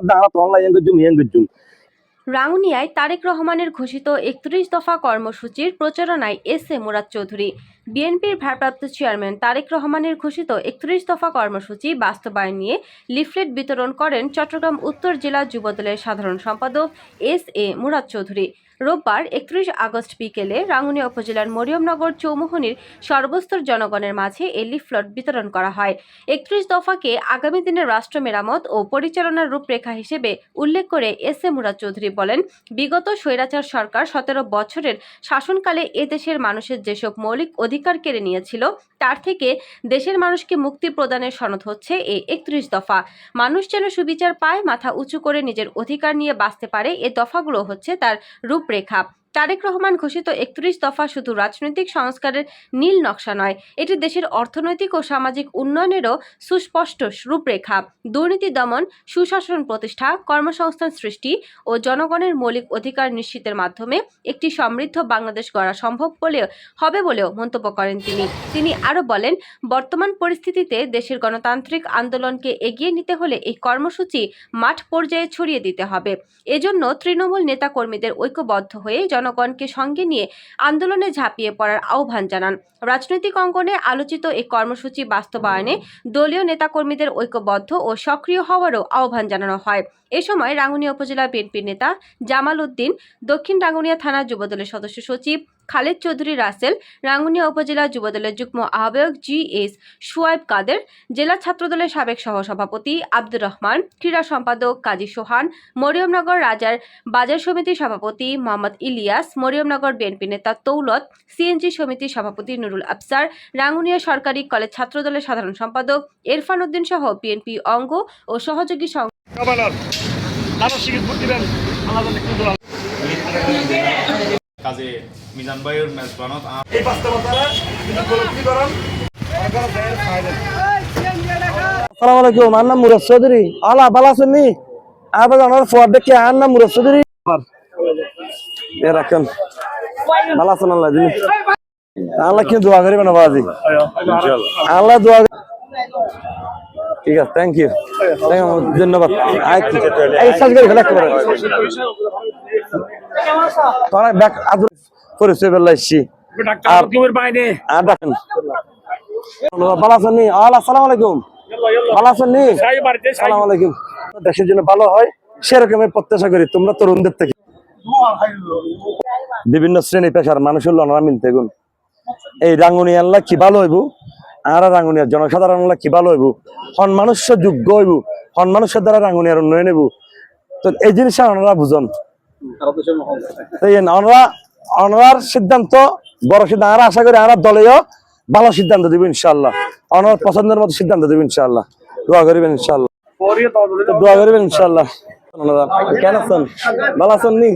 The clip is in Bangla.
ശ്രദ്ധ അങ്ങനെ തൊള്ള ഏങ്കുച്ചും ഏങ്കുച്ചും রাঙ্গুনিয়ায় তারেক রহমানের ঘোষিত একত্রিশ দফা কর্মসূচির প্রচারণায় এস এ মুরাদ চৌধুরী। বিএনপির ভারপ্রাপ্ত চেয়ারম্যান তারেক রহমানের ঘোষিত একত্রিশ দফা কর্মসূচি বাস্তবায়ন নিয়ে লিফলেট বিতরণ করেন চট্টগ্রাম উত্তর জেলা যুবদলের সাধারণ সম্পাদক এস এ মুরাদ চৌধুরী। রোববার একত্রিশ আগস্ট বিকেলে রাঙ্গুনিয়া উপজেলার মরিয়মনগর চৌমুহনির সর্বস্তর জনগণের মাঝে এই লিফলেট বিতরণ করা হয়। একত্রিশ দফাকে আগামী দিনের রাষ্ট্র মেরামত ও পরিচালনার রূপরেখা হিসেবে উল্লেখ করে এস এ মুরাদ চৌধুরী বলেন, বিগত স্বৈরাচার সরকার সতেরো বছরের শাসনকালে এদেশের মানুষের যেসব মৌলিক অধিকার কেড়ে নিয়েছিল, তার থেকে দেশের মানুষকে মুক্তি প্রদানের সনদ হচ্ছে এই একত্রিশ দফা। মানুষ যেন সুবিচার পায়, মাথা উঁচু করে নিজের অধিকার নিয়ে বাঁচতে পারে, এ দফাগুলো হচ্ছে তার রূপরেখা। তারেক রহমান ঘোষিত একত্রিশ দফা শুধু রাজনৈতিক সংস্কারের নীল নকশা নয়, এটি দেশের অর্থনৈতিক ও সামাজিক উন্নয়নেরও সুস্পষ্ট রূপরেখা। দুর্নীতি দমন, সুশাসন প্রতিষ্ঠা, কর্মসংস্থান সৃষ্টি ও জনগণের মৌলিক অধিকার নিশ্চিতের মাধ্যমে একটি সমৃদ্ধ বাংলাদেশ গড়া সম্ভব বলেও, হবে বলেও মন্তব্য করেন তিনি। তিনি আরও বলেন, বর্তমান পরিস্থিতিতে দেশের গণতান্ত্রিক আন্দোলনকে এগিয়ে নিতে হলে এই কর্মসূচি মাঠ পর্যায়ে ছড়িয়ে দিতে হবে। এজন্য তৃণমূল নেতাকর্মীদের ঐক্যবদ্ধ হয়ে জনগণকে সঙ্গে নিয়ে আন্দোলনে ঝাঁপিয়ে পড়ার আহ্বান জানান। রাজনৈতিক অঙ্গনে আলোচিত এই কর্মসূচি বাস্তবায়নে দলীয় নেতাকর্মীদের ঐক্যবদ্ধ ও সক্রিয় হওয়ারও আহ্বান জানানো হয়। এ সময় রাঙ্গুনিয়া উপজেলা বিএনপির নেতা জামাল উদ্দিন, দক্ষিণ রাঙ্গুনিয়া থানা যুবদলের সদস্য সচিব খালেদ চৌধুরী রাসেল, রাঙ্গুনিয়া উপজেলা যুবদলের যুগ্ম আহ্বায়ক জি এস সুয়াইব কাদের, জেলা ছাত্রদলের সাবেক সহসভাপতি আব্দুর রহমান, ক্রীড়া সম্পাদক কাজী সোহান, মরিয়মনগর রাজার বাজার সমিতির সভাপতি মোহাম্মদ ইলিয়াস, মরিয়মনগর বিএনপি নেতা তৌলত, সিএনজি সমিতির সভাপতি নুরুল আফসার, রাঙ্গুনিয়া সরকারি কলেজ ছাত্রদলের সাধারণ সম্পাদক এরফান উদ্দিন সহ বিএনপি অঙ্গ ও সহযোগী সং কাজে মিজান ভাইয়ের মেজবানত এই বাস্তবতারা উপলব্ধি করেন। সালাম আলাইকুম আর নাম মুরাদ চৌধুরী। আলা বালা আছেন আবার আমার ফোয়ার দেখে আর নাম মুরাদ চৌধুরী। এ রাখেন। ভালো আছেন আল্লাহ দিন আল্লাহ কিন্তু দোয়া করিবেন বাজি আল্লাহ দোয়া ঠিক আছে থ্যাংক ইউ ধন্যবাদ। আচ্ছা, সাজ করে ফেলা করে তোরা ব্যাক আদর পরিচয় বেলা এসছি। ডাক্তার হকিমের বাইরে। আর ডাকেন ভালো আছেন নি? আল্লাহ আলাইকুম। ভালো আছেন নি? সাই বাড়িতে সাই সালাম আলাইকুম। দেশের জন্য ভালো হয় সেরকম আমি প্রত্যাশা করি। তোমরা তরুণদের থেকে। বিভিন্ন শ্রেণি পেশার মানুষের লনরা মিলতে গুণ এই রাঙ্গুনি আল্লাহ কি ভালো হইব? আর রাঙ্গুনিয়ার জনসাধারণ কি ভালো হইব? হন মানুষ্য যোগ্য হইব। হন মানুষের দ্বারা রাঙ্গুনিয়ার উন্নয়ন হইব। তো এই জিনিসটা ওনারা বুঝন। তো এই সিদ্ধান্ত, বড় সিদ্ধান্ত, আর আশা করি আমরা দলেও ভালো সিদ্ধান্ত দিব ইনশাল্লাহ অনার পছন্দের মতো সিদ্ধান্ত দিব ইনশাল্লাহ দোয়া করিবেন ইনশাল্লাহ দোয়া করিবেন ইনশাল্লাহ কেন আছেন? ভালো আছেন নি?